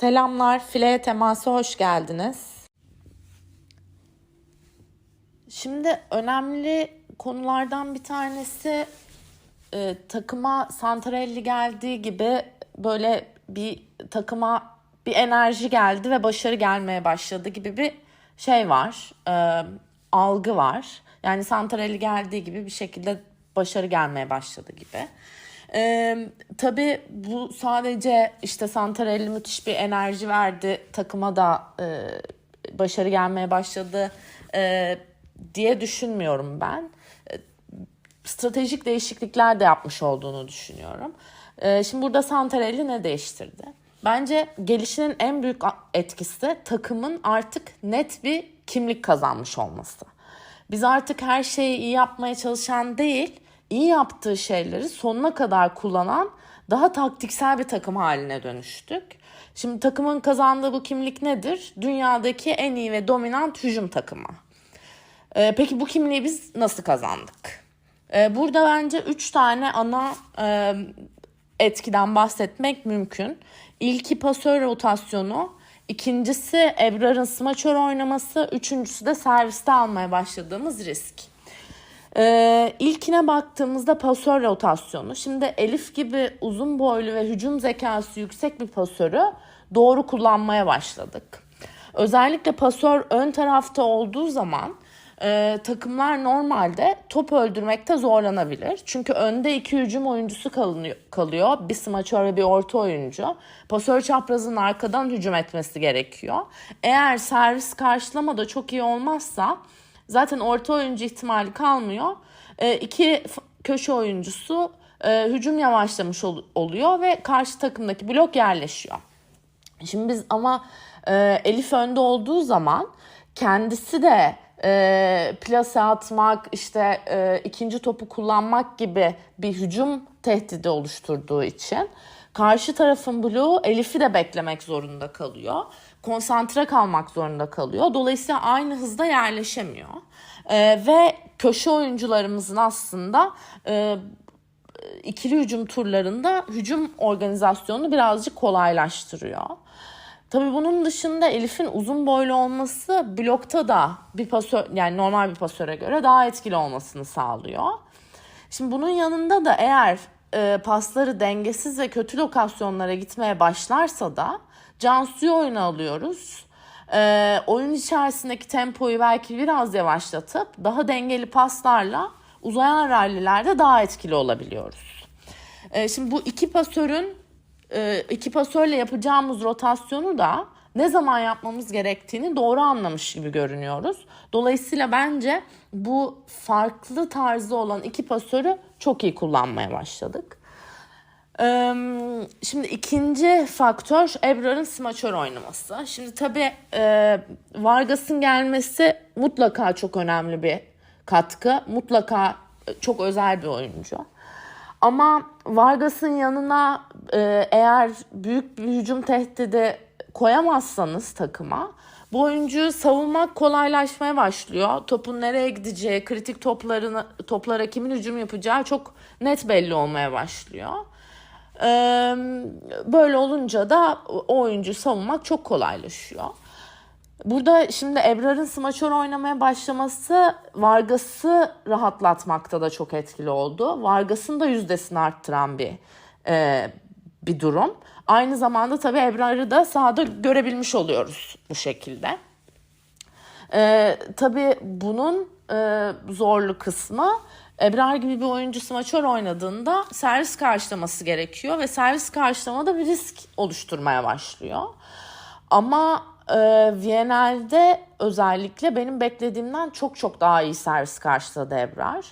Selamlar, fileye teması hoş geldiniz. Şimdi önemli konulardan bir tanesi e, takıma Santarelli geldiği gibi böyle bir takıma bir enerji geldi ve başarı gelmeye başladı gibi bir şey var, e, algı var. Yani Santarelli geldiği gibi bir şekilde başarı gelmeye başladı gibi. Ee, tabii bu sadece işte Santarelli müthiş bir enerji verdi takıma da e, başarı gelmeye başladı e, diye düşünmüyorum ben. E, Stratejik değişiklikler de yapmış olduğunu düşünüyorum. E, şimdi burada Santarelli ne değiştirdi? Bence gelişinin en büyük etkisi takımın artık net bir kimlik kazanmış olması. Biz artık her şeyi iyi yapmaya çalışan değil, iyi yaptığı şeyleri sonuna kadar kullanan daha taktiksel bir takım haline dönüştük. Şimdi takımın kazandığı bu kimlik nedir? Dünyadaki en iyi ve dominant hücum takımı. Ee, peki bu kimliği biz nasıl kazandık? Ee, burada bence üç tane ana e, etkiden bahsetmek mümkün. İlki pasör rotasyonu, ikincisi Ebrar'ın smaçör oynaması, üçüncüsü de serviste almaya başladığımız risk. Ee, ilkine baktığımızda pasör rotasyonu. Şimdi Elif gibi uzun boylu ve hücum zekası yüksek bir pasörü doğru kullanmaya başladık. Özellikle pasör ön tarafta olduğu zaman e, takımlar normalde top öldürmekte zorlanabilir. Çünkü önde iki hücum oyuncusu kalınıyor, kalıyor. Bir smaçör ve bir orta oyuncu. Pasör çaprazın arkadan hücum etmesi gerekiyor. Eğer servis karşılama da çok iyi olmazsa zaten orta oyuncu ihtimali kalmıyor. E, iki köşe oyuncusu e, hücum yavaşlamış ol, oluyor ve karşı takımdaki blok yerleşiyor. Şimdi biz ama e, Elif önde olduğu zaman kendisi de e, plase atmak, işte e, ikinci topu kullanmak gibi bir hücum tehdidi oluşturduğu için karşı tarafın bloğu Elif'i de beklemek zorunda kalıyor. Konsantre kalmak zorunda kalıyor. Dolayısıyla aynı hızda yerleşemiyor. E, ve köşe oyuncularımızın aslında e, ikili hücum turlarında hücum organizasyonunu birazcık kolaylaştırıyor. Tabii bunun dışında Elif'in uzun boylu olması blokta da bir pasör yani normal bir pasöre göre daha etkili olmasını sağlıyor. Şimdi bunun yanında da eğer e, pasları dengesiz ve kötü lokasyonlara gitmeye başlarsa da Cansu'yu oyuna alıyoruz. E, oyun içerisindeki tempoyu belki biraz yavaşlatıp daha dengeli paslarla uzayan rallilerde daha etkili olabiliyoruz. E, şimdi bu iki pasörün e, iki pasörle yapacağımız rotasyonu da ne zaman yapmamız gerektiğini doğru anlamış gibi görünüyoruz. Dolayısıyla bence bu farklı tarzı olan iki pasörü çok iyi kullanmaya başladık. Şimdi ikinci faktör Ebrar'ın smaçör oynaması. Şimdi tabii e, Vargas'ın gelmesi mutlaka çok önemli bir katkı. Mutlaka çok özel bir oyuncu. Ama Vargas'ın yanına e, eğer büyük bir hücum tehdidi koyamazsanız takıma bu oyuncuyu savunmak kolaylaşmaya başlıyor. Topun nereye gideceği, kritik toplarını, toplara kimin hücum yapacağı çok net belli olmaya başlıyor. Böyle olunca da o oyuncu savunmak çok kolaylaşıyor. Burada şimdi Ebrar'ın smaçör oynamaya başlaması Vargas'ı rahatlatmakta da çok etkili oldu. Vargas'ın da yüzdesini arttıran bir e, bir durum. Aynı zamanda tabii Ebrar'ı da sahada görebilmiş oluyoruz bu şekilde. E, tabii bunun e, zorlu kısmı Ebrar gibi bir oyuncu smaçör oynadığında servis karşılaması gerekiyor ve servis karşılamada bir risk oluşturmaya başlıyor. Ama e, Viyanel'de özellikle benim beklediğimden çok çok daha iyi servis karşıladı Ebrar.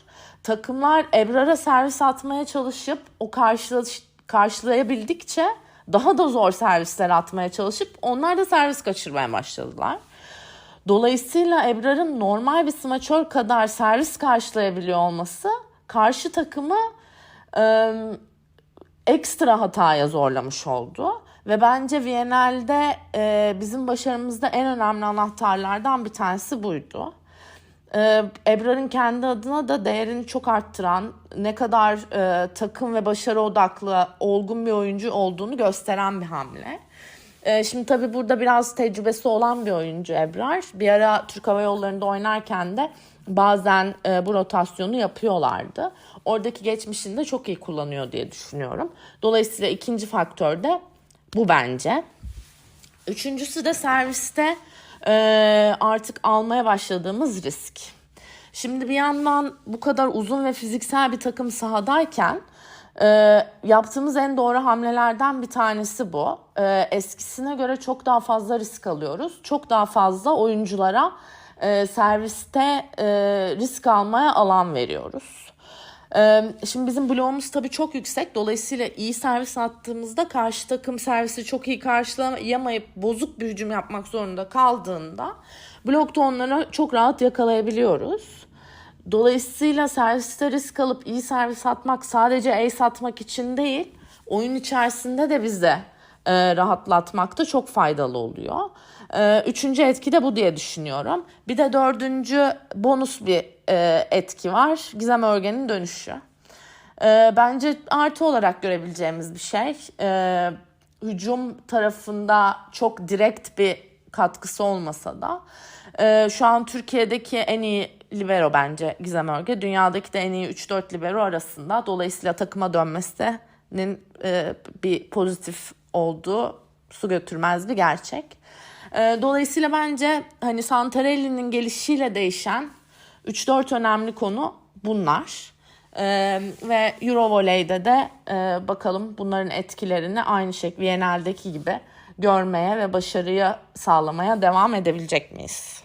Takımlar Ebrar'a servis atmaya çalışıp o karşıla, karşılayabildikçe daha da zor servisler atmaya çalışıp onlar da servis kaçırmaya başladılar. Dolayısıyla Ebrar'ın normal bir smaçör kadar servis karşılayabiliyor olması karşı takımı e, ekstra hataya zorlamış oldu. Ve bence Viyanel'de e, bizim başarımızda en önemli anahtarlardan bir tanesi buydu. E, Ebrar'ın kendi adına da değerini çok arttıran, ne kadar e, takım ve başarı odaklı, olgun bir oyuncu olduğunu gösteren bir hamle. Ee, şimdi tabii burada biraz tecrübesi olan bir oyuncu Ebrar. Bir ara Türk Hava Yolları'nda oynarken de bazen e, bu rotasyonu yapıyorlardı. Oradaki geçmişini de çok iyi kullanıyor diye düşünüyorum. Dolayısıyla ikinci faktör de bu bence. Üçüncüsü de serviste e, artık almaya başladığımız risk. Şimdi bir yandan bu kadar uzun ve fiziksel bir takım sahadayken e, yaptığımız en doğru hamlelerden bir tanesi bu. E, eskisine göre çok daha fazla risk alıyoruz. Çok daha fazla oyunculara e, serviste e, risk almaya alan veriyoruz. Ee, Şimdi bizim bloğumuz tabii çok yüksek. Dolayısıyla iyi servis attığımızda karşı takım servisi çok iyi karşılayamayıp bozuk bir hücum yapmak zorunda kaldığında blokta onları çok rahat yakalayabiliyoruz. Dolayısıyla serviste risk alıp iyi servis atmak sadece ace atmak için değil, oyun içerisinde de bize e, rahatlatmakta çok faydalı oluyor. E, üçüncü etki de bu diye düşünüyorum. Bir de dördüncü bonus bir e, etki var. Gizem Örgen'in dönüşü. E, bence artı olarak görebileceğimiz bir şey. E, hücum tarafında çok direkt bir katkısı olmasa da e, şu an Türkiye'deki en iyi libero bence Gizem Örge. Dünyadaki de en iyi 3-4 libero arasında. Dolayısıyla takıma dönmesinin e, bir pozitif olduğu su götürmez bir gerçek. E, dolayısıyla bence hani Santarelli'nin gelişiyle değişen 3-4 önemli konu bunlar. Ee, ve Eurovoley'de de e, bakalım bunların etkilerini aynı şekilde Viyana'daki gibi görmeye ve başarıyı sağlamaya devam edebilecek miyiz?